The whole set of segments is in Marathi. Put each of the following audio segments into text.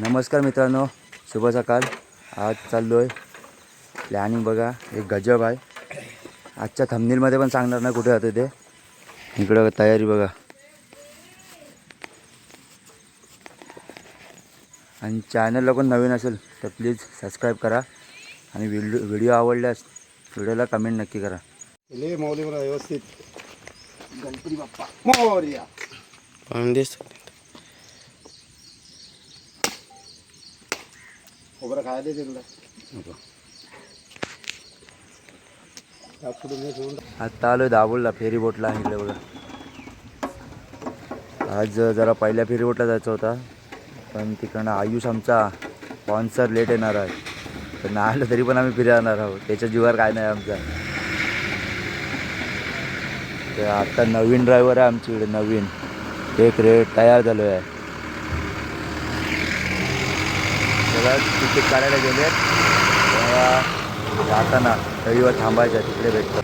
नमस्कार मित्रांनो शुभ सकाळ आज चाललो आहे प्लॅनिंग बघा एक गजब आहे. आजच्या थंबनीलमध्ये पण सांगणार नाही कुठे जातं ते. इकडं तयारी बघा. आणि चॅनलला कोण नवीन असेल तर प्लीज सबस्क्राईब करा. आणि व्हिडिओ व्हिडिओ आवडल्यास व्हिडिओला कमेंट नक्की करा. व्यवस्थित. गणपती बाप्पा. खोबरं खायला दे तुला आत्ता आलो दाबोलला फेरी बोटला इकडे बघा. आज जरा पहिल्या फेरी बोटला जायचं होता पण तिकडनं आयुष आमचा स्पॉन्सर लेट येणार आहे. तर नाही आलं तरी पण आम्ही फिरणार आहोत. त्याच्या जीवावर काय नाही आमचा. तर आता नवीन ड्रायव्हर आहे आमच्याकडे नवीन. एक रेट तयार झालो आहे त्याला तिकीट काढायला गेले आहेत. जाताना रविवार थांबायचं तिकडे भेटतं.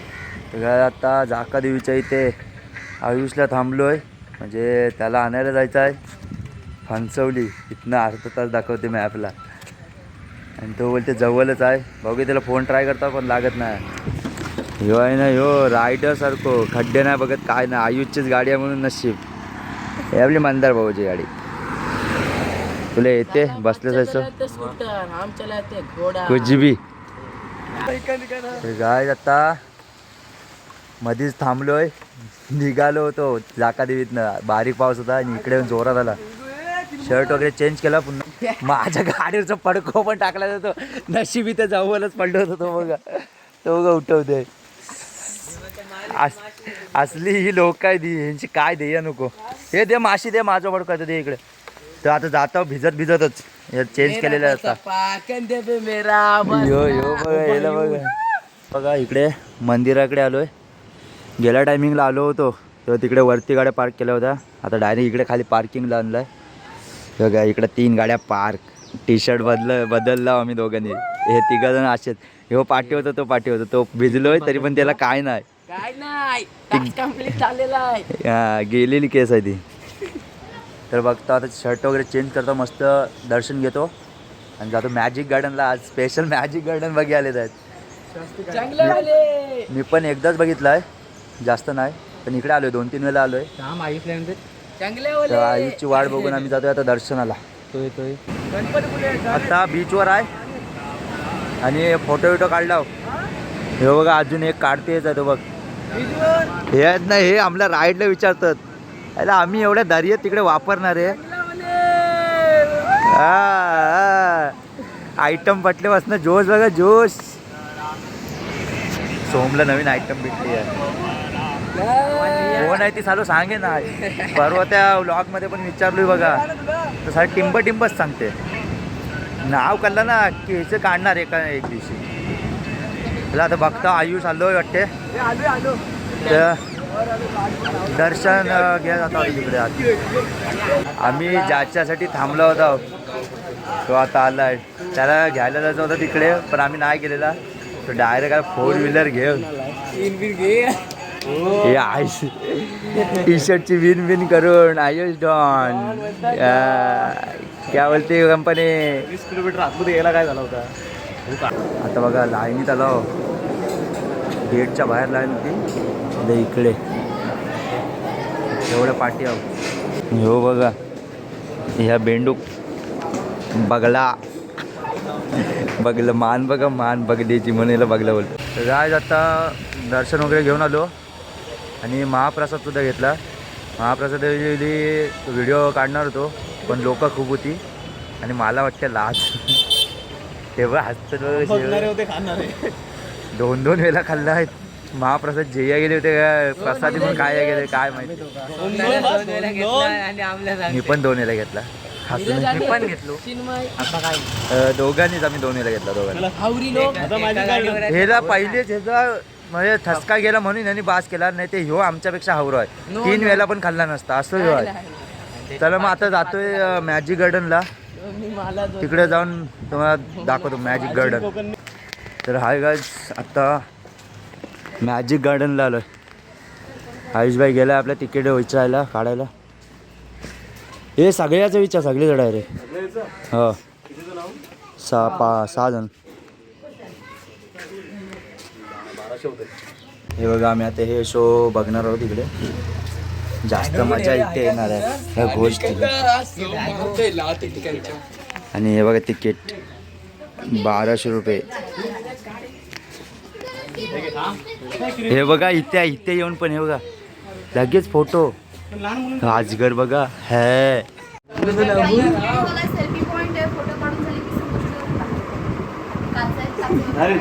तर आता जाका देवीच्या इथे आयुषला थांबलो आहे म्हणजे त्याला आणायला जायचं आहे. फणसवली इथनं अर्धा तास दाखवते मॅपला आणि तो बोलते जवळच आहे. बघू त्याला फोन ट्राय करता पण लागत नाही. ह्यो आहे ना ह्यो रायडर सारखो. खड्डे नाही बघत काय नाही. आयुषचीच गाडी आहे म्हणून नशीब. हे आपली मंदार भाऊची गाडी. तुला येते बसले जायचं. कुजी बी गाय आता मधीच थांबलोय. निघालो होतो जाकादेवीतनं. बारीक पाऊस होता आणि इकडे येऊन जोरात आला. शर्ट वगैरे चेंज केला पुन्हा माझ्या गाडीवरचा पडको पण टाकला जातो. नशीब इथे जवळच पडलो होतो तो बघा. तो बघा उठवते अस- असली ही लोक काय दे यांची काय देय नको. हे दे माशी दे माझं पडको दे इकडे. तर आता जातो भिजत भिजतच. चेंज केलेलं असता. यो यो बघा याला बघा. बघा इकडे मंदिराकडे आलोय. गेल्या टायमिंगला आलो होतो. तेव्हा तिकडे वरती गाड्या पार्क केल्या होत्या. आता डायरेक्ट इकडे खाली पार्किंगला आणलं आहे बघा इकडे तीन गाड्या पार्क टी शर्ट बदल बदलला आम्ही दोघांनी. हे तिघजण असेच. ह्यो पाठी होता तो पाठी होता. तो भिजलोय तरी पण त्याला काय नाही. काय नाही. हा, गेलेली केस आहे ती. तर बघतो आता शर्ट वगैरे चेंज करतो मस्त दर्शन घेतो. आणि जातो मॅजिक गार्डनला आज स्पेशल मॅजिक गार्डन बघी आलेत आहेत. मी पण एकदाच बघितलं आहे जास्त नाही पण इकडे आलोय दोन तीन वेळेला आलोय. आईची वाट बघून आम्ही जातोय आता दर्शनाला. आता बीचवर आहे. आणि फोटो बिटो काढला हे. बघा अजून एक काढतेच आहे तो बघ. हे आहेत ना हे आम्हाला राईडला विचारतात. अरे आम्ही एवढ्या दर्यात तिकडे वापरणार आहे. आयटम पटले वाचणं जोश बघा जोश. सोमला नवीन आयटम भेटली आहे. कोण आहे ती चालू सांगे ना परवा त्या व्लॉगमध्ये पण विचारलोय बघा. तर सारे टिंब टिंबच सांगते. नाव कळलं ना की ह्याचं काढणार एका एक दिवशी. आता बघता आयुष आलोय वाटते. दर्शन घ्या जातो इकडे आत आम्ही ज्याच्यासाठी थांबलो होतो तो आता आलाय. त्याला घ्यायला जायचं होतं तिकडे पण आम्ही नाही गेलेला. तो डायरेक्ट फोर व्हीलर घेऊन. हे टी शर्टची विन विन करून आयुष डॉन. क्या बोलते कंपनी वीस किलोमीटर आतमध्ये यायला काय झाला होता? आता बघा लाईनीत आलो. गेटच्या बाहेर लाईन होती. इकडे इकडे. एवढ्या पाठी हो बघा ह्या बेंडूक बगला. बगलं मान बघा मान बगलीची म्हणून बगला बोलतो. तर आज आता दर्शन वगैरे घेऊन आलो. आणि महाप्रसाद सुद्धा घेतला. महाप्रसाद व्हिडिओ काढणार होतो पण लोक खूप होती. आणि मला वाटतं लाज. तेव्हा हसत बघणारे होते खाणारे. दोन दोन वेळा खाल्ला आहेत. महाप्रसाद जेया गेले होते काय प्रसादी म्हणून काय गेले काय माहिती? मी पण दोन वेळा घेतला हसून मी पण घेतलो. दोघांनीच आम्ही दोन वेळा घेतला दोघांनी. आता ह्याला पहिलेच ह्याचा म्हणजे ठसका गेला म्हणून यांनी बास केला नाही ते ह्यो आमच्यापेक्षा हवरो आहे. तीन. वेळेला पण खाल्ला नसता असं ह्यो आहे. चला मग आता जातोय मॅजिक गार्डनला मी मला जो- तिकडे जाऊन तुम्हाला दाखवतो मॅजिक गार्डन तर हाय गाज आत्ता मॅजिक गार्डनला आलो आयुषबाई गेला आपल्या तिकीट विचारायला काढायला. हे सगळ्याचा विचार सगळे जड आहे रे. हो. सहा पा सहा जण. हे बघा आम्ही आता हे शो बघणार आहोत इकडे. जास्त मजा इथे येणार आहे. ह्या गोष्टी. आणि हे बघा तिकीट. बाराशे रुपये. हे बघा इथे इथे येऊन पण हे बघा. लगेच फोटो आजगर बघा है.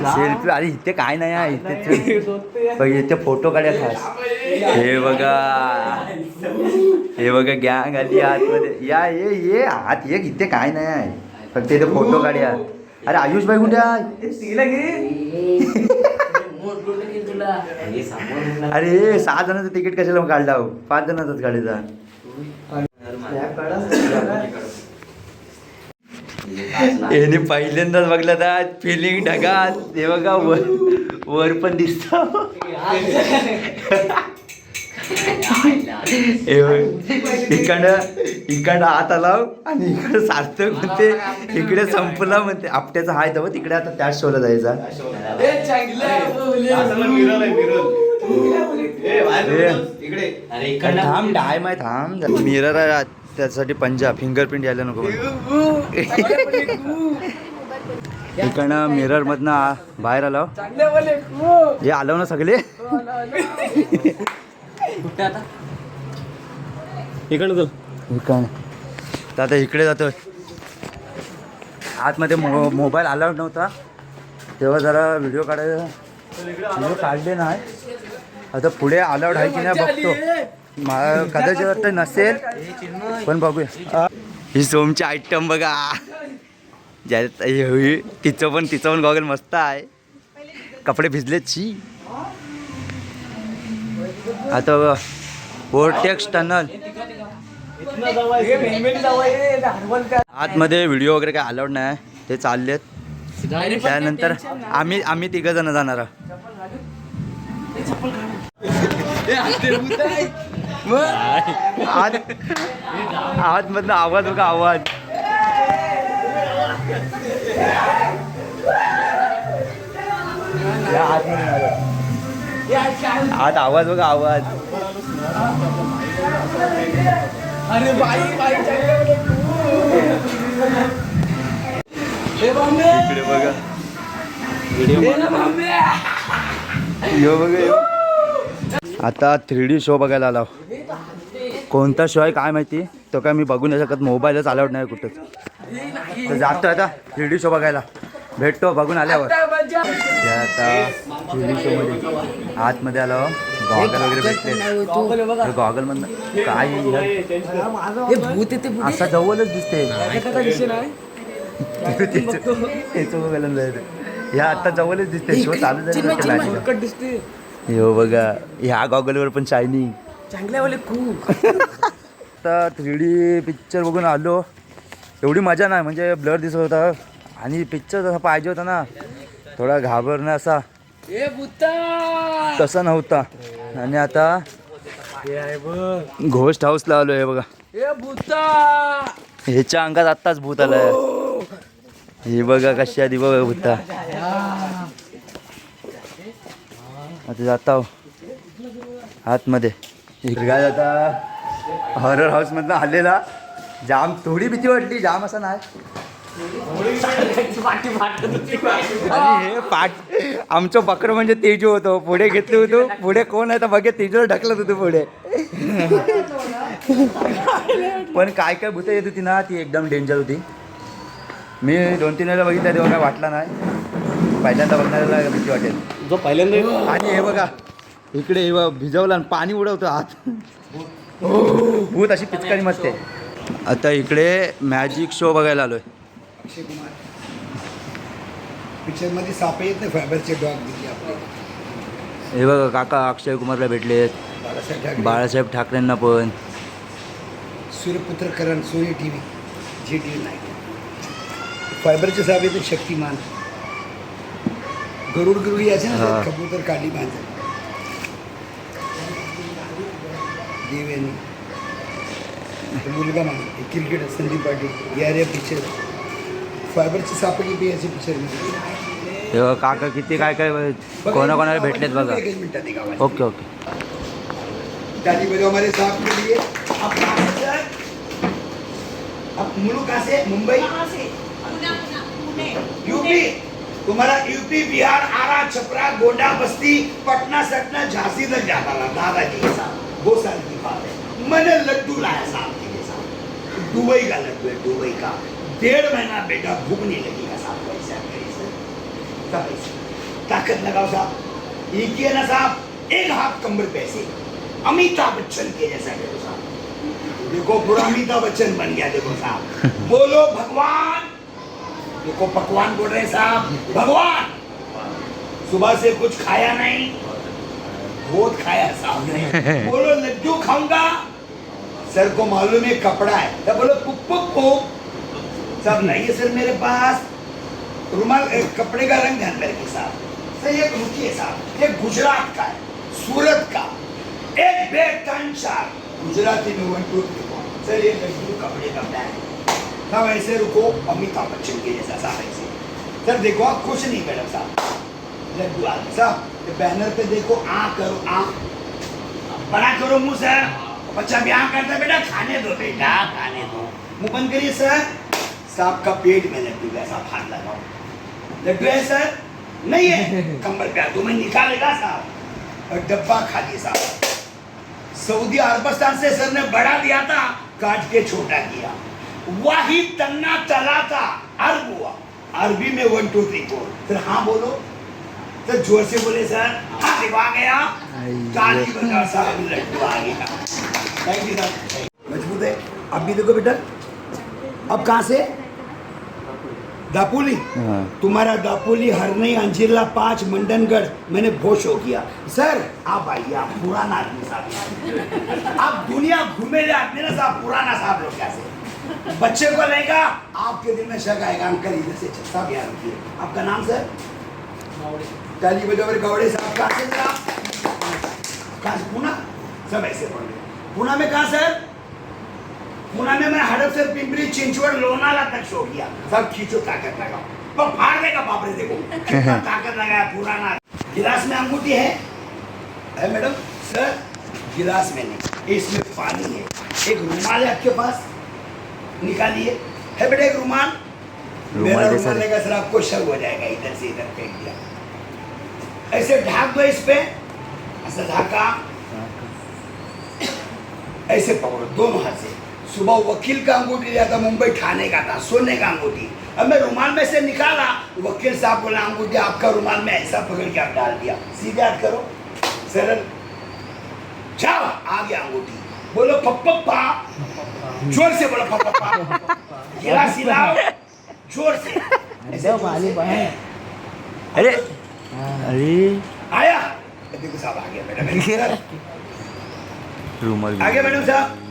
सेल्फी अरे इथे काय नाही आहे इथे इथे फोटो काढ्या खास. हे बघा. हे बघा गँग आली आतमध्ये. या ये ये. आत ये इथे काय नाही आहे. फक्त इथे फोटो काढ्या अरे आयुष भाई कुठे आहे? अरे सहा जणांचं तिकीट कशाला मग काढला हो? पाच जणांचाच काढायचा याने पहिल्यांदाच बघला तर फिलिंग ढगात. हे बघा वर वर पण दिसत. इकडं इकडं आत आला आणि इकडं सार्थक म्हणते इकडे संपला म्हणते. आपट्याचा हाय तर तिकडे आता त्याच शोला जायचा. थांब डाय माय थांब. मिरर आहे त्यासाठी पंजा फिंगरप्रिंट यायला नको. इकडनं मिरर मधनं बाहेर आलो हे आलो ना सगळे? इकडं चल. इकडं. तर आता इकडे जातो आतमध्ये मो मोबाईल अलाउड नव्हता. तेव्हा जरा व्हिडिओ काढायचा व्हिडिओ काढले नाही. आता पुढे अलाउड आहे की नाही बघतो. मला कदाचित वाटतं नसेल. पण बघूया. ही सोमची आयटम बघा. होई, तिचं पण तिचं पण गॉगल मस्त आहे. कपडे भिजलेत छी आता बघा टनल आतमध्ये व्हिडिओ वगैरे काय अलाउड नाही ते चाललेत. त्यानंतर आम्ही आम्ही तिघ जण जाणार आहोत. आतमधनं आवाज बघा आवाज. या आत आवाज बघा आवाज. इकडे बघा. यो बघा. यो. आता थ्री डी शो बघायला आला. कोणता शो आहे काय माहिती? तो काय मी बघू नाही शकत. मोबाईलच अलाउड नाही कुठंच. तर जातो आता थ्री डी शो बघायला. भेटतो बघून आल्यावर. आता आतमध्ये आलो. गॉगल वगैरे भेटले. गॉगल मधनं काय हे? असा जवळच दिसते या आता जवळच दिसते शो चालू झाला हो बघा ह्या गॉगलवर पण शायनिंग चांगल्या वाले खूप. आता थ्री डी पिक्चर बघून आलो. एवढी मजा नाही म्हणजे ब्लर दिसत होता. आणि पिक्चर जसा पाहिजे होता ना थोडा घाबरणं असा. तसा नव्हता. आणि आता हे घोस्ट हाऊसला आलो हे बघा. ह्याच्या अंगात आत्ताच भूत आलाय. हे बघा कशी आधी बघा भूता आता जाता आतमध्ये. इकडे काय आता हॉरर हाऊस मधनं आलेला. जाम थोडी भीती वाटली जाम असं नाही. आणि हे पाठ आमचं बकरं म्हणजे तेजू होतो. पुढे घेतलं होतो. पुढे कोण आहे? तर बघे तेजूला ढकलत होतो पुढे. पण काय काय भूतं येत होती ना ती एकदम डेंजर होती. मी दोन तीन वेळेला बघितलं तेव्हा काय वाटला नाही. पहिल्यांदा बघणाऱ्याला भीती वाटेल. जो पहिल्यांदा आणि हे बघा इकडे हे बघा भिजवलं आणि पाणी उडवतो आत. भूत अशी पिचकारी मस्त आहे. आता इकडे मॅजिक शो बघायला आलोय. अक्षय कुमार पिक्चरमध्ये साप येत नाही फायबरचे डॉग दिले आपले. हे. बघा काका अक्षय कुमारला भेटलेत. बाळासाहेब ठाकरे. बाळासाहेब ठाकरेंना पण. Suryaputra Karan Surya T V G T V नाही फायबरचे साप येते शक्तिमान. गरुड गरुड याचे ना हा. कबूतर काली बांधत देवेनी मुलगा मान क्रिकेटर संदीप पाटील. यार या पिक्चर फायबरचे सापडले बी याचे पिक्चर हे काका किती काय काय कोणाकोणाला भेटलेत बघा. Okay okay. ताली बजाओ हमारे साहब के लिए आप कहाँ से सर आप मुल्क कहाँ से मुंबई? U P? तुम्हारा यूपी बिहार आरा छपरा गोंडा बस्ती पटना सटना झांसी तक जाता था दादाजी के साथ। वो साल की बात। है मैंने लड्डू लाया साहब के लिए साहब दुबई का लड्डू है दुबई का। डेढ़ महीना बेटा भूख नहीं लगेगा साहब ऐसा ऐसे ताकत लगाओ साहब। एक ही है ना साहब एक हाथ कमर पे ऐसे। अमिताभ बच्चन के जैसा करो साहब। देखो पूरा अमिताभ बच्चन बन गया देखो साहब। बोलो भगवान। देखो पकवान बोल रहे साहब भगवान। सुबह से कुछ खाया नहीं बहुत खाया साहब ने। बोलो लड्डू खाऊँगा। सर को मालूम है कपड़ा है। तब बोलो पुक पुक पुक सब नहीं है सर मेरे पास रुमाल कपड़े का रंग ध्यान में रखिए साहब सर ये रुकिए साहब ये गुजरात का है, सूरत का। एक बेग टन चार। गुजराती में one two three four sir, ये लड्डू कपड़े का बैग है साहब ऐसे रुको, अमिताभ बच्चन के जैसा साहब ऐसे। सर, देखो, आप खुश नहीं, मैडम साहब। लड्डू आ साहब बैनर पे देखो, आ करो, आ। बड़ा करो मुँह, सर। बच्चा ब्याह करता है, बेटा, खाने दो, बेटा, खाने दो। मुँह बंद करिए, सर। सांप का पेट में लड्डू साहब हाथ लगाओ लड्डू है? सर नहीं है। कंबल पे तो मैं निकालेगा साहब। और डब्बा खाली साहब। सऊदी अरबस्तान से सर ने बड़ा दिया था काट के छोटा किया। वही तन्ना तला था अरब हुआ। अरबी में वन टू थ्री फोर फिर हाँ बोलो। तो ज़ोर से बोले सर हाँ आ गया। ताली बजाओ साहब लड्डू आ गया थैंक यू सर मज़बूत है। अब भी देखो बेटा। अब कहाँ से? दापोली? हाँ। तुम्हारा दापोली हरनई अंजिला पाँच मंडनगढ़ मैंने शो किया। सर आप आइए आप पुराना आदमी साहब आप दुनिया घूमे ले आदमी ना साहब पुराना साहब लोग कैसे बच्चे को लेगा आपके दिल में शक आएगा अंकल इधर से साहब यहाँ रुकिए आपका नाम सर? ताली बजावर गौड़े साहब कहाँ से सर आप? कहाँ से पूना सब ऐसे बोल रहे पूना में कहाँ सर? पूना में हड़प से पिंपरी चिंचवड़ लोनाला तक शो किया सब खींचो ताकत लगाओ। तो फाड़ देगा बाप रे देखो ताकत लगाया पुराना। गिलास में अंगूठी है? है मैडम? सर गिलास में नहीं इसमें पानी है। एक रुमाल है आपके पास? निकालिए। है बेटा एक रुमाल? मेरा रुमाल लेगा सर आपको शक हो जाएगा इधर से इधर फेंक दिया। ऐसे ढाक दो इस पे। ऐसा ढाका। ऐसे पकड़ो दोनों हाथ से। सुबह वकील का अंगूठी लिया था मुंबई थाने का था सोने का अंगूठी। अब मैं रुमाल में से निकाला वकील साहब बोला अंगूठी आपका रुमाल में ऐसा पकड़ के आप डाल दिया। सीधे हाथ करो सरल। जाओ आ गया अंगूठी। बोलो पप्पा ज़ोर से बोलो पप्पा गिला सिलाओ ज़ोर से। ऐसे ज़ोर से। अरे अरे। आया। देखो साहब आ गया मैडम। रुमाल आगे मैडम साहब।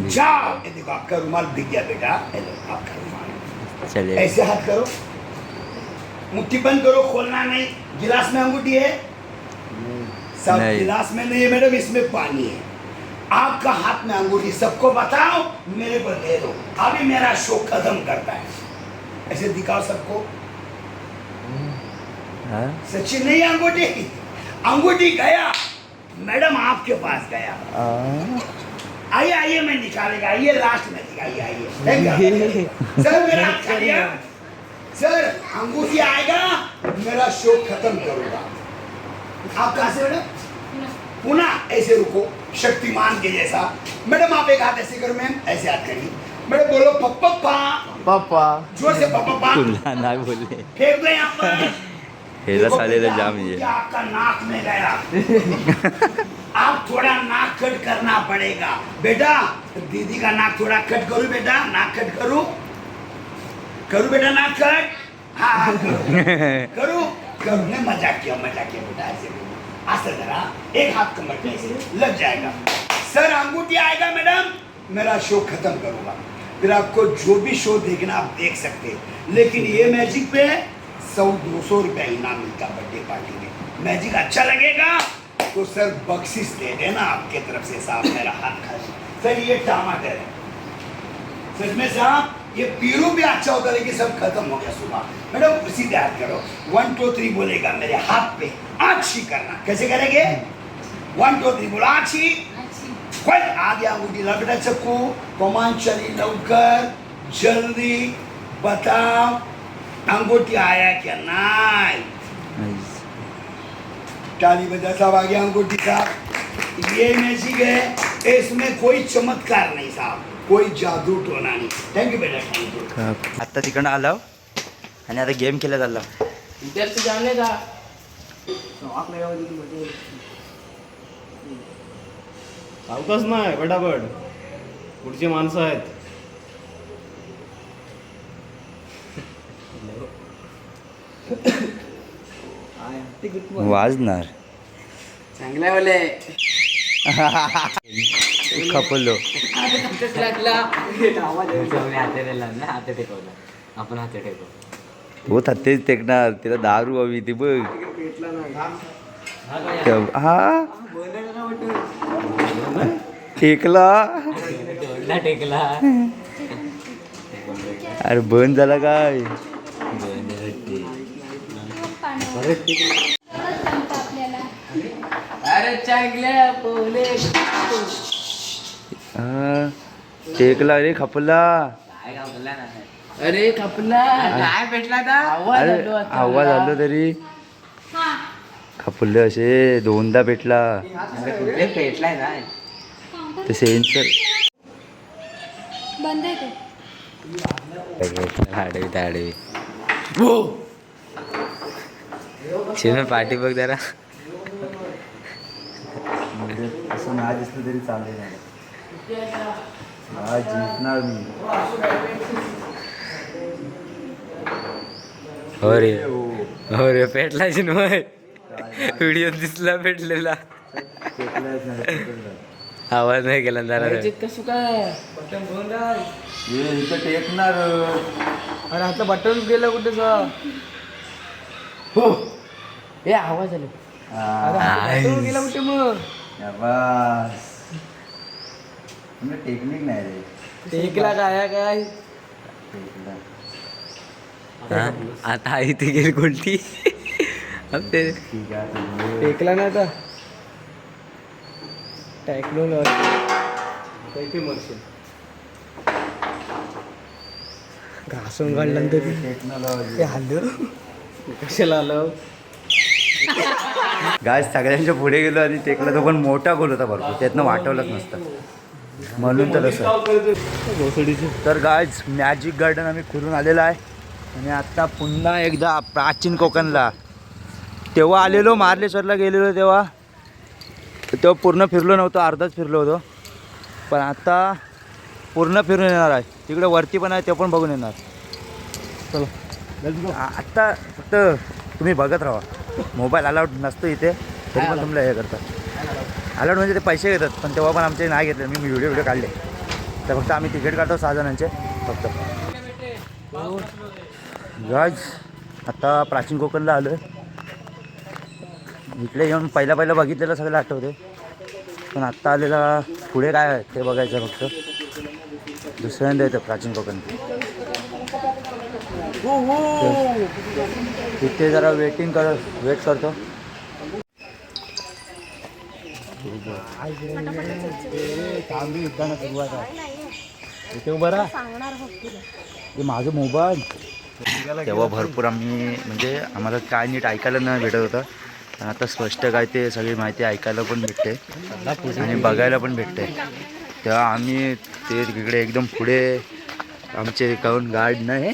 जाओ ये देखो आपका रुमाल दिख गया बेटा। ये आपका रुमाल ऐसे हाथ करो। मुट्ठी बंद करो खोलना नहीं। गिलास में अंगूठी है? सब गिलास में नहीं है मैडम इसमें पानी है। आपका हाथ में अंगूठी सबको बताओ मेरे को दे दो। अभी मेरा शो खत्म करता है। ऐसे दिखाओ सबको। हाँ? सच्ची नहीं अंगूठी? अंगूठी गया। मैडम आपके पास गया। आ, आइए आइए मैं निकालेगा आइए लास्ट में दिखाइए आइए। सर मेरा सर अंगूठी आएगा मेरा शो खत्म करूँगा। आप कहाँ से मैडम? पुना ऐसे रुको शक्तिमान के जैसा। मैडम आप एक हाथ ऐसे करो मैम ऐसे हाथ करिए। मैडम बोलो पप्पा। पप्पा। ज़ोर से पप्पा। नाही बोलले फेंक दो यहाँ पर। देखो सालेला बेटा, जाम ये। आपका नाक में गया? आप थोड़ा नाक कट करना पड़ेगा। बेटा दीदी का नाक थोड़ा कट करूँ बेटा? नाक कट करूँ? करूँ बेटा नाक कट? हाँ हाँ, करूँ। करूँ? करूँ। मज़ाक किया मज़ाक किया बेटा ऐसे ऐसे जरा एक हाथ कमर पे ऐसे लग जाएगा। सर अंगूठी आएगा मैडम। मेरा शो खत्म करूँगा। फिर आपको जो भी शो देखना आप देख सकते हैं। लेकिन ये मैजिक पे सौ दो सौ रुपया इनाम मिलता बर्थडे पार्टी में। मैजिक अच्छा लगेगा? तो सर बख्शिश दे देना आपके तरफ़ से साहब मेरा हाथ खाली सर ये टमाटर है। सच में साहब ये पीरू भी अच्छा होता लेकिन सब खत्म हो गया सुबह। मैडम उसी तैयार करो। वन टू थ्री बोलेगा मेरे हाथ पे। आछी करना। कैसे करेंगे? वन टू थ्री बोलो आछी पण आधी अंगुठी बेटा चक्कू कमान चली लवकर जल्दी बताओ। अंगूठी आया क्या नहीं. Nice. ताली बजा साहब आगे अंगूठी साहब ये मैजिक है इसमें कोई चमत्कार नहीं साहब. कोई जादू टोना नहीं. थैंक यू बेटा थैंक यू आत्ता तिकडनं आलो. आणि आता गेम खेळत आला. विद्यार्थी जाणे का सावकाश नाही पटापट पुढची माणसं आहेत. वाजणार. चांगल्या वाले. खपलो. लागला आपण हात तो तेच टेकणार. त्याला दारू हवी ती बघ. हा? टेकला? टेकला. अरे बंद झाला काय? टेकला रे खपला. अरे खपला. काय भेटला तरी. हा खपले असे दोनदा कुठे भेटलाय नाही ते सेन्सर बंद आहे ते. आडवी ताडवी शिव पाठी बघ जरा. असं नाही दिसलं तरी चालेल. आज जिंकणार मी. हो रे. हो. रे पेटला चिन्मय व्हिडिओ दिसला पेटलेला. आवाज नाही केला जरा. कसं काय? ये इथं टेकणार. अरे आता बटन गेलं कुठे ए आवाज आलो. बटन गेला कुठे मग. टेक्निक नाही रे. टेकला काय काय? हा? आता आई ती गेली कोणती? ते ठीक आहे टेकला ना आता. टेक्नॉलॉजी घासून काढलं तरी. टेक्नॉलॉजी ते आलं कशाला आलं गाय सगळ्यांच्या पुढे गेलो आणि टेकला तो पण मोठा गोल होता भरपूर. त्यातनं वाटवलंच नसतं. म्हणून तर असं तर गायज मॅजिक गार्डन आम्ही फिरून आलेलो आहे. आणि आत्ता पुन्हा एकदा प्राचीन कोकणला. तेव्हा आलेलो मार्लेश्वरला गेलेलो तेव्हा. तेव्हा पूर्ण फिरलो नव्हतो अर्धाच फिरलो होतो. पण आता पूर्ण फिरून येणार आहे. तिकडे वरती पण आहे ते पण बघून येणार. चलो आत्ता फक्त तुम्ही बघत राहा. मोबाईल अलाउड नसतो इथे तरी पण तुम्हाला हे करतात. अलाउड म्हणजे ते पैसे घेतात पण तेव्हा पण आमचे नाही घेतले. मी व्हिडिओ व्हिडिओ काढले. तर फक्त आम्ही तिकीट काढतो सहा जणांचे फक्त. गाज आता प्राचीन कोकणला आलो आहे इकडे येऊन पहिला पहिला बघितलेलं सगळं आठवते पण आत्ता आलेला पुढे काय आहे ते बघायचं फक्त. दुसऱ्यांदा येतं प्राचीन कोकण. तिथे जरा वेटिंग कर वेट करतो. थांबी सुरुवात आहे इथे उभं राहा. माझं मोबाईल. तेव्हा भरपूर आम्ही म्हणजे आम्हाला काय नीट ऐकायला नाही भेटत होतं. पण आता स्पष्ट काय ते सगळी माहिती ऐकायला पण भेटते. आणि बघायला पण भेटते. तेव्हा आम्ही ते तिकडे एकदम पुढे आमचे काऊन गार्ड नाही.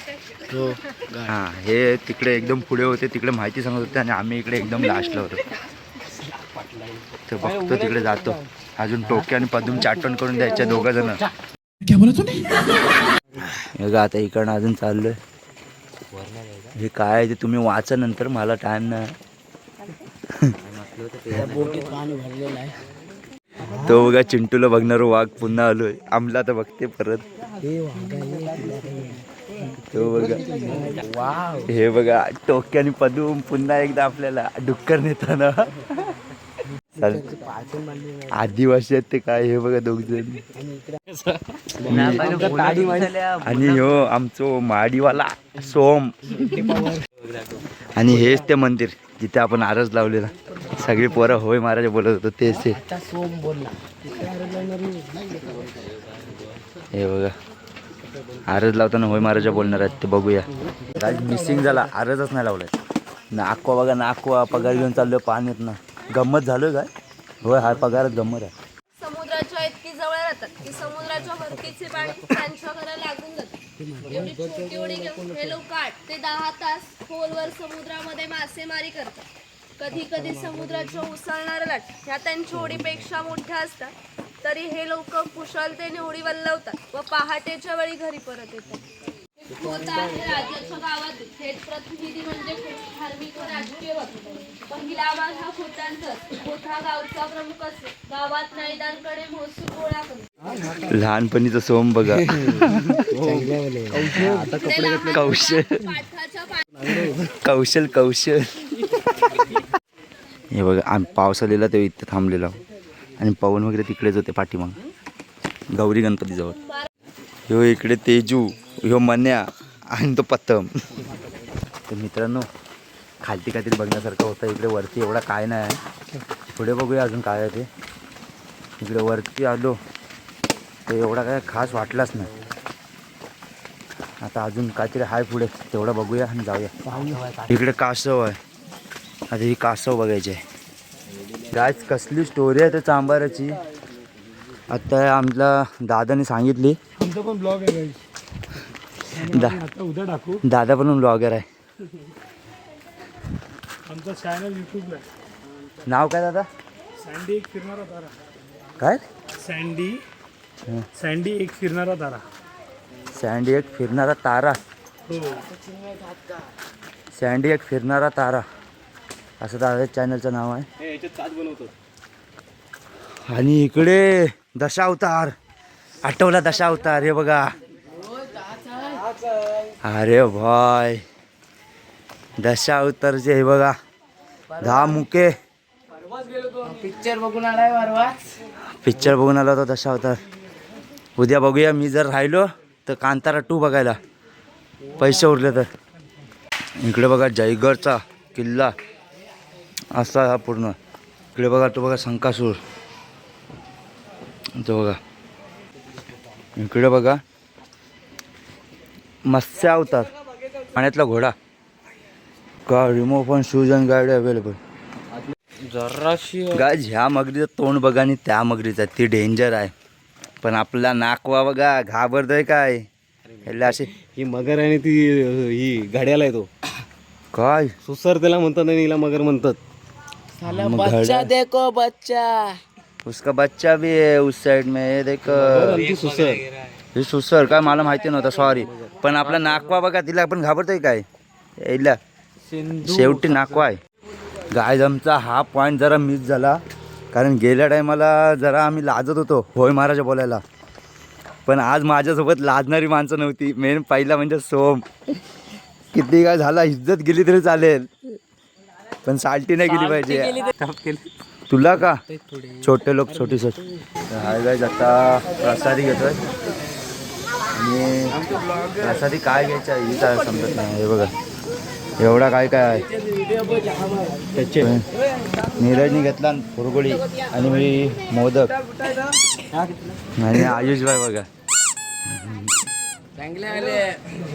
हां हे तिकडे एकदम पुढे होते तिकडे माहिती सांगत होते आणि आम्ही इकडे एकदम लास्टला होतो. तर बघतो तिकडे जातो. अजून टोके आणि पदूम चाटण करून द्यायचे दोघं जण हे का आता इकडनं अजून चाललोय. हे काय आहे ते तुम्ही वाचा नंतर मला टाइम नाही. तो बघा चिंटूला बघणार वाघ पुन्हा आलोय. आमला तर बघते परत. तो बघा. हे बघा टोक्याने पदून पुन्हा एकदा आपल्याला डुक्कर नेताना. चाल. आदिवासी आहेत ते काय हे बघा दोघ जण आणि हो आमचो माडीवाला सोम. आणि हेच ते मंदिर जिथे आपण आरस लावलेला. सगळी पोरं होय महाराज बोलत होतो तेच आहे हे बघा. आरज लावताना होय महाराजा बोलणार आहेत ते बघूया. राज मिसिंग झाला आरजच नाही लावलाय. ना अक्वा बघा ना अक्वा पगार घेऊन चाललोय पाण्यात ना. गंमत झालोय काय होय हा पगारच गंमत आहे. समुद्राच्या इतकी जवळ राहतात की समुद्राच्या वरतीचे पाणी त्यांच्या घरा लागून जातं. एवढी छोटी होडी घेऊन हे लोक आठ ते दहा तास खोलवर समुद्रामध्ये मासेमारी करतात. कधी कधी समुद्राच्या उसळणाऱ्या लाट ह्या त्यांच्या ओढीपेक्षा मोठ्या असतात. तरी हे लोक कुशलतेने होडी वल्लवतात व पहाटेच्या वेळी घरी परत येतात. होत आहे राजाच्या गावातील थेट प्रतिनिधी म्हणजे खूप धार्मिक व राजकीय वक्ते. पहिला भाग हा खोतांचा असतो. खोता गावचा प्रमुख असतो गावात नाईदांकडे महसूल गोळा करतो लहानपणीचं सोम बघा. ते कौशल. कौशल कौशल. हे बघा आम्ही पाऊस आलेला तेव्हा इथे थांबलेलो. आणि पवन वगैरे तिकडेच होते पाठीमाग. गौरी गणपतीजवळ. ह्यो इकडे तेजू ह्यो मन्या आणि तो पत्तम. तर मित्रांनो खालती काहीतरी बघण्यासारखं होतं. इकडे वरती एवढा काय नाही आहे. पुढे बघूया अजून काय आहे ते. इकडे वरती आलो तर एवढा काय खास वाटलाच नाही. आता अजून काहीतरी आहे पुढे. तेवढं बघूया आणि जाऊया. इकडे कासव आहे. आता ही कासव बघायची आहे. गायच कसली स्टोरी आहे त्या चांबाराची आता आमच्या दादाने सांगितली. आमचा पण ब्लॉग आहे guys. दा आता उद्या टाकू. दादा पण ब्लॉगर आहे. आमचा चॅनल युट्यूबला नाव काय दादा? सँडी एक फिरणारा तारा काय? सँडी. सँडी एक फिरणारा तारा सँडी एक फिरणारा तारा. हो. सँडी एक फिरणारा तारा. असं दादा चॅनलचं नाव आहे. हे आणि इकडे दशावतार आठवला दशावतार हे बघा. अरे भाय दशावतारचे हे बघा. दहा मुके. पिक्चर बघून आलाय पिक्चर बघून आला होता दशावतार उद्या बघूया मी जर राहिलो तर कांतारा टू बघायला. पैसे उरले तर. इकडे बघा जयगडचा किल्ला. असा हा पूर्ण. इकडे बघा तो बघा संकासूर तो बघा. इकडे बघा. मत्स्य अवतार. पाण्यातला घोडा. का रिमोव्ह पण शूज अँड गाडी अवेलेबल जराशी गाय ह्या मगरीचं तोंड बघा आणि त्या मगरीचं ती डेंजर आहे. पण आपला नाकवा बघा घाबरतोय काय? ह्याला असे ही मगर आणि ती ही घड्याला येतो काय? सुसर त्याला म्हणतात आणि हिला मगर म्हणतात. साला बच्चा. देखो बच्चा। उसका बच्चा भी है उस साइड में ये देख। हे सुसर। काय मला माहिती नव्हतं सॉरी पण आपला नाकवा बघा तिला आपण घाबरतोय काय? यायला शेवटी नाकवा आहे. गाय आमचा हा पॉईंट जरा मिस झाला. कारण गेल्या टायमाला जरा आम्ही लाजत होतो होय महाराजा बोलायला. पण आज माझ्यासोबत लाजणारी माणसं नव्हती. मेन पहिला म्हणजे सोम. किती काय झाला इज्जत गेली तरी चालेल. पण साल्टी नाही गेली पाहिजे. तुला का? छोटे लोक छोटी सोट हाय गाय आता प्रसादी घेतोय. आणि प्रसादी काय घ्यायचं आहे ही काय समजत नाही. हे बघा. एवढा काय काय आहे? त्याचे. नीरजनी घेतला फुरगुडी आणि मी मोदक. आणि आयुष भाई बघा.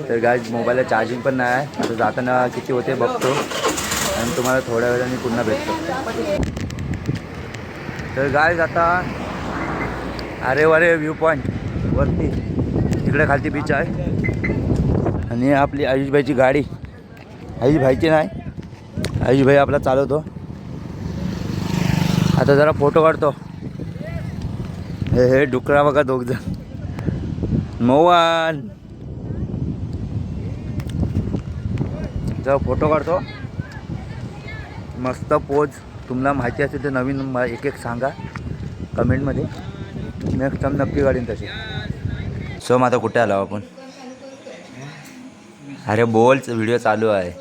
तर गाय मोबाईलला चार्जिंग पण नाही आहे. आता जाताना किती होते बघतो. आणि तुम्हाला थोड्या वेळाने पुन्हा भेटतो. तर गाय आता अरे वरे व्ह्यू पॉईंट वरती. तिकडे खालती बीच आहे. आणि आपली आयुषभाईची गाडी. आयुषभाईची नाही. आयुषभाई आपला चालवतो. आता जरा फोटो काढतो. हे हे डुकरा बघा दोघजण. मोहन जरा फोटो काढतो. मस्त पोज. तुम्हाला माहिती असेल तर नवीन एक एक सांगा. कमेंटमध्ये. नेक्स्ट टाइम नक्की काढीन तशी. सो मग आता कुठे आलो आपण? अरे बोल व्हिडिओ चालू आहे.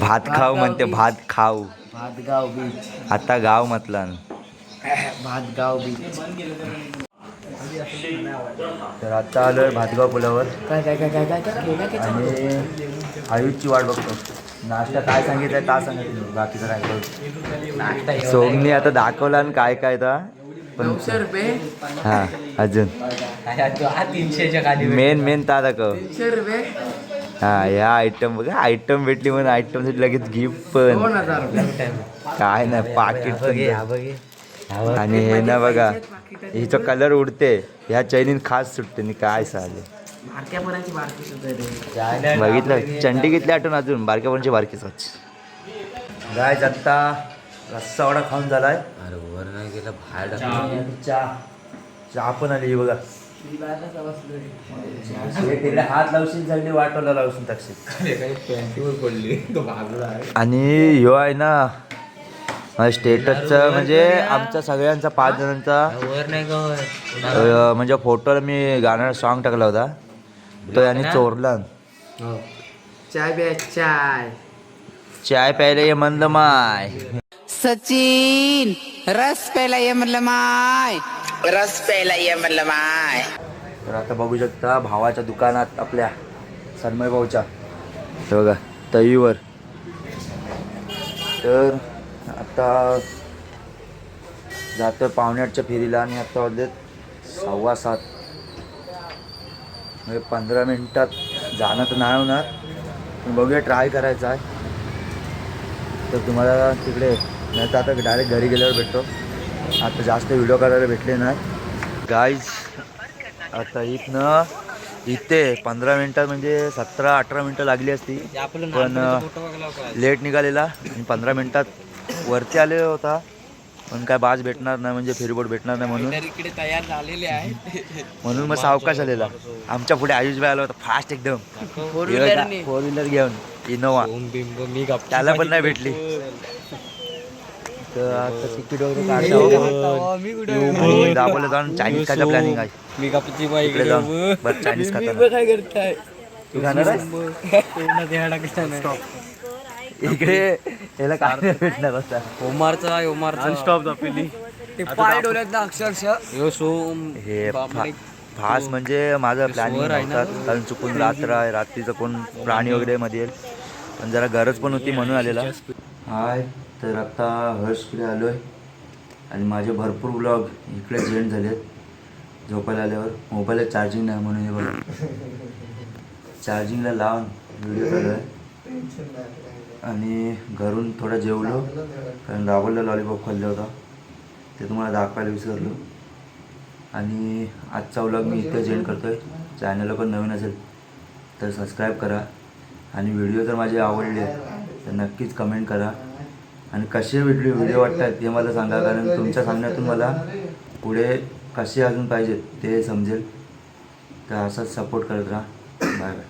भात खाऊ म्हणते भात खाऊ. भातगाव बीच. आता गाव म्हटला. भातगाव बीच. तर आता आलोय भातगाव पुलावर. काय काय काय काय काय आणि आयुषची वाट बघतो. नाश्ता काय सांगितलंय का सांगितलं बाकीचं काय नाश्ता सोमनी आता दाखवला आणि काय काय तर पण नऊशे रुपये? हा अजून. तीनशेच्या खाली मेन मेन ता दाखव. तीनशे रुपये? हा या आयटम बघा आयटम भेटली म्हणून आयटम लगेच गिफ्ट पण. काय नाही पाकिट आणि हे ना बघा हिचा कलर उडते ह्या चैनीन खास सुटते नि काय रे. बघितलं चंडी घेतली आठवण अजून बारक्यापर्यंत बारकीच गाय आत्ता रस्सा वडा खाऊन झालाय. अरे वर नाही गेला बाहेर चहा चहा पण आली ही बघा. हात लावशील चालली वाटवला लावशील टाकशील आणि ह्यो आहे ना स्टेटसचं म्हणजे आमच्या सगळ्यांचा पाच जणांचा म्हणजे फोटोला मी गाणं सॉन्ग टाकला होता. तो याने चोरला. चाय बे चाय. चाय प्यायला ये मंद माय. सचिन रस प्यायला ये म्हणलं माय. रस प्यायला ये म्हणलं माय. तर आता बघू शकता भावाच्या दुकानात आपल्या सन्मय भाऊच्या. हे बघा तईवर तर आता जातो पावणेआठच्या फेरीला आणि आता वाजलेत सव्वा सात. म्हणजे पंधरा मिनिटात जाणं तर नाही होणार पण बघूया ट्राय करायचा आहे. तर तुम्हाला तिकडे नाही तर आता डायरेक्ट घरी गेल्यावर भेटतो. आता जास्त व्हिडिओ करायला भेटले नाही. गाईज आता इथनं इथे पंधरा मिनटात म्हणजे सतरा अठरा मिनटं लागली असती. पण लेट निघालेला आणि पंधरा मिनटात वरती आलेला होता पण काय बाज भेटणार नाही म्हणजे फेरीबोट भेटणार नाही म्हणून. इकडे तयार झालेले आहे म्हणून मग सावकाश आलेला. आमच्या पुढे आयुष भाई आला होता फास्ट एकदम. फोर व्हीलर घेऊन इनोवा. त्याला पण नाही भेटली. तर आता तिकीट वगैरे काढतो मी कुठे आणि दाखवलं जाऊन चायनीज खायचा प्लॅनिंग आहे. इकडे जाऊन बरं चायनीज खाता काय करताय? तू आहेस? इकडे याला काय नाही भेटणार होता ओमारचा ओमारचा. स्टॉप दाखवली ते पाय डोल्यात ना अक्षरशः. यो सोम हे म्हणजे माझं प्लॅनिंग नव्हतं. कारण चुकून रात्र आहे रात्रीचं कोण प्राणी वगैरे मध्ये येईल पण जरा गरज पण होती म्हणून आलेला. हाय तर आता हर्षकडे आलो आहे आणि माझे भरपूर ब्लॉग इकडे जेंट झालेत. झोपायला आल्यावर. मोबाईलला चार्जिंग नाही म्हणून हे बघा. चार्जिंगला लावून व्हिडिओ चालू आहे. आणि घरून थोडं जेवलो. कारण राहुलला लॉलीपॉप खाल्लं होता. ते तुम्हाला दाखवायला विसरलो. आणि आजचा व्लॉग मी इथे जेंड करतो आहे चॅनलला पण नवीन असेल तर सबस्क्राईब करा. आणि व्हिडिओ जर माझे आवडले तर नक्कीच कमेंट करा. आणि कसे व्हिडिओ व्हिडिओ वाटतात ते मला सांगा. कारण तुमच्या सांगण्यातून मला पुढे कसे अजून पाहिजेत ते समजेल. तर असाच सपोर्ट करत राहा. Bye bye